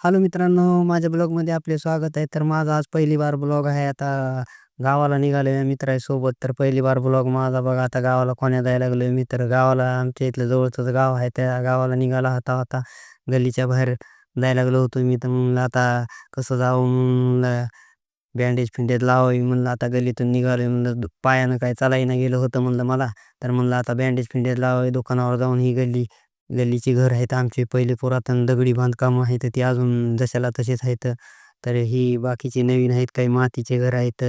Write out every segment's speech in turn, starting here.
Hello मित्रांनो, माझ्या ब्लॉगमध्ये आपले स्वागत आहे. तर माझा आज पहिली बार ब्लॉग आहे. आता गावाला निघालोय मित्रासोबत. तर पहिली बार ब्लॉग माझा बघा. आता गावाला कोण्या जायला लागलोय मी. तर गावाला आमच्या इथलं जवळचंच गाव आहे. त्या गावाला निघाला होता आता गल्लीच्या बाहेर जायला लागलो होतो मी. तर म्हणलं आता कसं जावं म्हणलं बँडेज फिंडेज लावावी म्हणलं आता गल्लीतून निघालोय म्हणलं पायानं काय चालायला गेलं होतं म्हणलं मला. तर म्हणलं आता बँडेज फिंडेज लावावी दुकानावर जाऊन ही गल्ली गल्लीची घर आहेत आमचे पहिले पुरातन दगडी बांधकाम आहेत ते अजून जशाला तसेच आहेत. तर ही बाकीचे नवीन आहेत काही मातीचे घर आहेत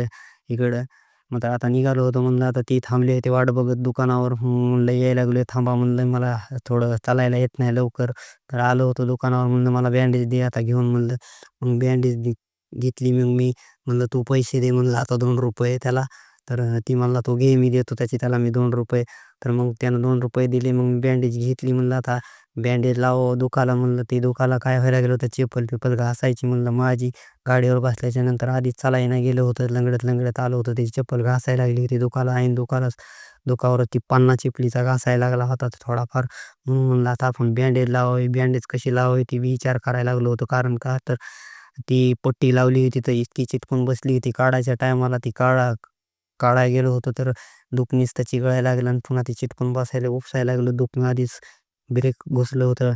इकडं. मग आता निघालो होतो म्हणलं आता ती थांबली होती वाट बघत दुकानावर. म्हणलं यायला लागलोय थांबा म्हणलं मला थोडं चालायला येत नाही लवकर. तर आलो होतो दुकानावर म्हणलं मला बँडेज दे आता घेऊन म्हणलं. मग बँडेज घेतली मग मी म्हणलं तू पैसे दे म्हणलं आता दोन रुपये त्याला. तर ती म्हणला तो घे मी देतो त्याचे त्याला मी दोन रुपये तर मग त्यानं ₹2 दिले. मग बँडेज घेतली म्हणलं आता बँडेज लावावं दुखायला म्हणलं. ते दुखायला काय व्हायला गेलं होतं चप्पल-बिप्पल घासायची म्हणलं माझी. गाडीवर बसल्याच्यानंतर आधीच चालायला गेलं होतं. लंगडत-लंगडत आलो होतं त्याची चप्पल घासायला लागली होती दुखायला आणि दुखायलाच दुखावर ती पन्ना चिपलीचा घासायला लागला होता थोडाफार. म्हणून म्हणलं आता आपण बँडेज लावावी. बँडेज कशी लावावी ती विचार करायला लागलो होतो. कारण का तर ती पट्टी लावली होती तर इतकी चिटकून बसली होती. काढायच्या टायमाला ती काढा काढायला गेलो होतो तर दुखणीच नुसतं चिघळायला लागलं आणि पुन्हा ती चिटकून बसायला उपसायला लागलं. दुखणं आधीच ब्रेक घुसलं होतं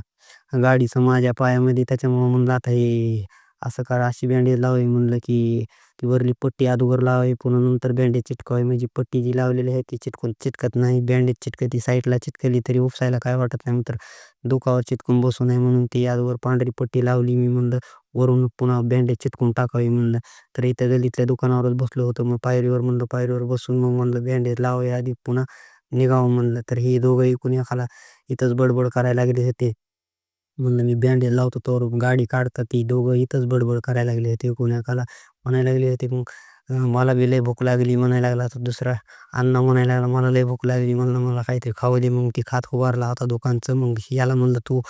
गाडीचं माझ्या पायामध्ये. त्याच्यामुळं म्हणलं आता हे असं करा अशी बँडेज लावावी म्हणलं की ती वरली पट्टी अगोदर लावावी पुन्हा नंतर बँडेज चिटकवावी. म्हणजे पट्टी जी लावलेली आहे ती चिटकून चिटकत नाही. बँडेज चिटकती साईडला चिटकली तरी उपसायला काय वाटत नाही. तर दुखावर चिटकून बसू नये म्हणून ती अगोदर पांढरी पट्टी लावली मी म्हणलं. वरून पुन्हा बँडेज चिटकून टाकावी म्हणलं. तर इथं गल्लीतल्या दुकानावरच बसलो होतो. मग पायरीवर म्हणलं पायरीवर बसून मग म्हणलं बँडेज लावूया आधी पुन्हा निघावं म्हणलं. तर हे दोघं एकूण एकाला इथंच बडबड करायला लागले होते. म्हणलं मी बँडेज लावतो तोवर गाडी काढतात ती दोघं इथंच बडबड करायला लागले होते एकूण एकाला. म्हणायला लागले होते मग मला बी लय भूक लागली म्हणायला लागला तर दुसरा. अण्णा म्हणायला लागला मला लय भूक लागली म्हणलं मला काहीतरी खाऊ दे. मग ती खात उभारला होता दुकानचं. मग याला म्हणलं तू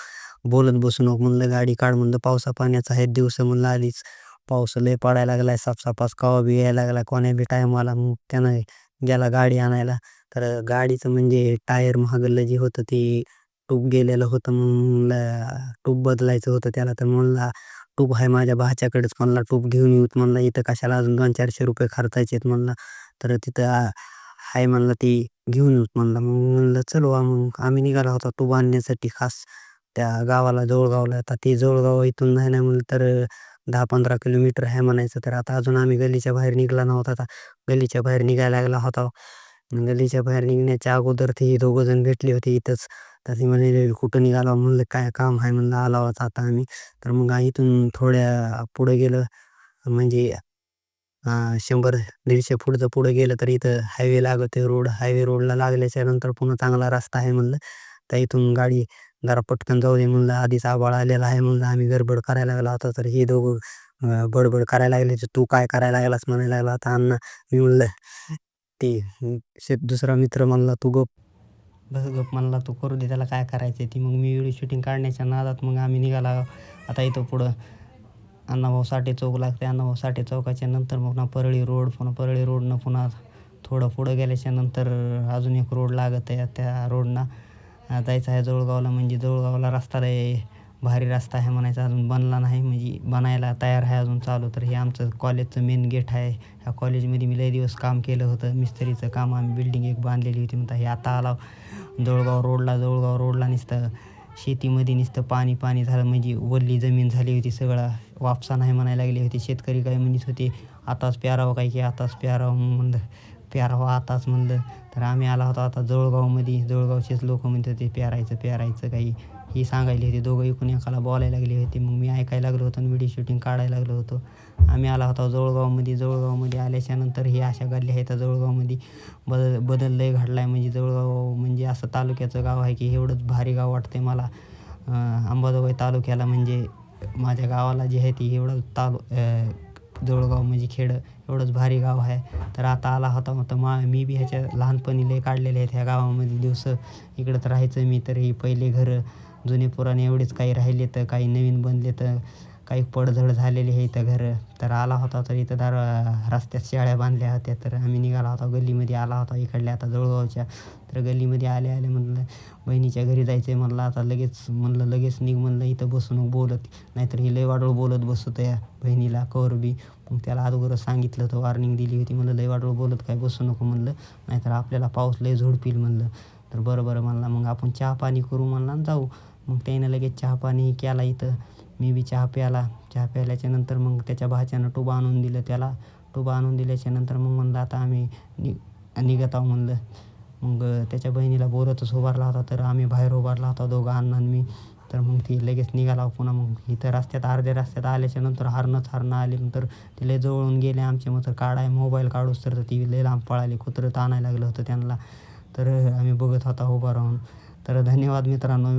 बोलत बसू नको म्हणलं गाडी काढ म्हणलं पावसा पाण्याचा आहेत दिवस म्हणलं आलीच पाऊस लय पडायला लागलाय साफसापास कावा बी यायला लागला कोण्या बी टायमाला. मग त्यानं गेला गाडी आणायला. तर गाडीचं म्हणजे टायर महागलं जे होतं ते टूप गेलेलं होतं. म्हणलं ट्यूब बदलायचं होतं त्याला. तर म्हणला टूप आहे माझ्या भाच्याकडेच म्हणला टूप घेऊन येऊत म्हणला. इथं कशाला अजून ₹200-400 खर्चायचेत म्हणला. तर तिथं आहे म्हणला ती घेऊन येऊत म्हणला. मग म्हणलं चल वा मग आम्ही निघाला होता ट्यूब आणण्यासाठी खास त्या गावाला जवळगावला. आता ते जवळगाव इथून नाही नाही म्हणलं तर 10-15 किलोमीटर आहे म्हणायचं. तर आता अजून आम्ही गल्लीच्या बाहेर निघाला नव्हता. आता गल्लीच्या बाहेर निघायला लागला होता. गल्लीच्या बाहेर निघण्याच्या अगोदर ते दोघं जण भेटले होते इथंच. तर ते म्हणाले कुठं निघाला म्हणलं काय काम आहे म्हणलं आलो होता आता आम्ही. तर मग इथून थोड्या पुढं गेलं म्हणजे 100-150 फूटचं पुढं गेलं तर इथं हायवे लागतोय रोड. हायवे रोडला लागल्याच्यानंतर पुन्हा चांगला रस्ता आहे म्हणलं. तर इथून गाडी जरा पटकन जाऊ दे म्हणलं. आधीच आभाळ आलेला आहे म्हणलं. आम्ही गडबड करायला लागलो होतो. तर हे दोघं बडबड करायला लागले. तू काय करायला लागलास म्हणायला लागला होता अण्णा. मी म्हणलं ते दुसरा मित्र म्हणला तू गप बस गप म्हणला तू करू दे त्याला काय करायचं ती. मग मी व्हिडिओ शूटिंग काढण्याच्या नादात मग आम्ही निघाला आता इथं पुढं अण्णाभाऊ साठे चौक लागते. अण्णाभाऊ साठे चौकाच्या नंतर मग पुन्हा परळी रोड. पुन्हा परळी रोडनं पुन्हा थोडं पुढं गेल्याच्यानंतर अजून एक रोड लागत आहे. त्या रोडनं जायचं आहे जवळगावला. म्हणजे जवळगावला रस्ता आहे भारी रस्ता आहे म्हणायचा. अजून बनला नाही म्हणजे बनायला तयार आहे अजून चालू. तर हे आमचं कॉलेजचं मेन गेट आहे. ह्या कॉलेजमध्ये मी लय दिवस काम केलं होतं. मिस्त्रीचं काम आम्ही बिल्डिंग एक बांधलेली होती. म्हणता हे आता आला जळगाव रोडला. जवळगाव रोडला नुसतं शेतीमध्ये नुसतं पाणी पाणी झालं म्हणजे वल्ली जमीन झाली होती सगळं. वापसा नाही म्हणायला लागली होती शेतकरी काय म्हणत होते आताच प्यारावं काय की आताच प्यारावं म्हणलं प्यारावं आताच म्हणलं. तर आम्ही आला होतो आता जळगावमध्ये जवळगावचेच लोक म्हणत होते पेरायचं पेरायचं काही ही सांगायली होती दोघं एकूण एकाला बोलायला लागली होती मग मी ऐकायला लागलो होतो आणि व्हिडिओ शूटिंग काढायला लागलो होतो. आम्ही आला होता जवळगावमध्ये. जवळगावमध्ये आल्याच्यानंतर हे अशा गल्ल्या आहेत जवळगावमध्ये. बदल बदल लय घडला आहे म्हणजे जवळगाव म्हणजे असं तालुक्याचं गाव आहे की एवढंच भारी गाव वाटते मला. अंबाजोगाई तालुक्याला म्हणजे माझ्या गावाला जे आहे ती एवढं तालु जवळगाव म्हणजे खेडं एवढंच भारी गाव आहे. तर आता आला होता मग तर मा मी बी ह्याच्या लहानपणी लय काढलेले आहेत ह्या गावामध्ये दिवस. इकडंच राहायचं मी. तर ही पहिले घरं जुने पुराणे एवढेच काही राहिले तर काही नवीन बनले तर काही पडझड झालेली आहे इथं घरं. तर आला होता तर इथं दार रस्त्यात शेळ्या बांधल्या होत्या. तर आम्ही निघाला होता गल्लीमध्ये आला होता इकडल्या आता जळगावच्या तर गल्लीमध्ये आले आले म्हणलं बहिणीच्या घरी जायचं आहे म्हणलं आता लगेच म्हणलं लगेच निघ म्हणलं इथं बसून बोलत. नाहीतर ही लय वाडोळ बोलत बसतो या बहिणीला कवर बी. मग त्याला अगोदरच सांगितलं होतं वॉर्निंग दिली होती. म्हणलं लय वाडोळ बोलत काय बसू नको म्हणलं. नाहीतर आपल्याला पाऊस लय झोडपील म्हणलं. तर बरं बरं म्हणला मग आपण चहा पाणी करू म्हणला आणि जाऊ. मग त्यानं लगेच चहा पाणी केला इथं. मी बी चहा प्याला. चहा प्यायल्याच्यानंतर मग त्याच्या भाच्यानं टुबा आणून दिलं त्याला. टुबा आणून दिल्याच्यानंतर मग म्हणलं आता आम्ही नि निघत आहो म्हणलं. मग त्याच्या बहिणीला बोलतच उभारला होता तर आम्ही बाहेर उभारला होता दोघं अण्णा आणि मी. तर मग ती लगेच निघाला हो पुन्हा. मग इथं रस्त्यात अर्ध्या रस्त्यात आल्याच्यानंतर हारणंच हारणं हरणं आली. नंतर ते लय जवळून गेले आमचे. मग तर काढाय मोबाईल काढूस तर ती लय लांब पळाली. कुत्रं ताणायला लागलं होतं त्यांना. तर आम्ही बघत होता उभा राहून. तर धन्यवाद मित्रांनो.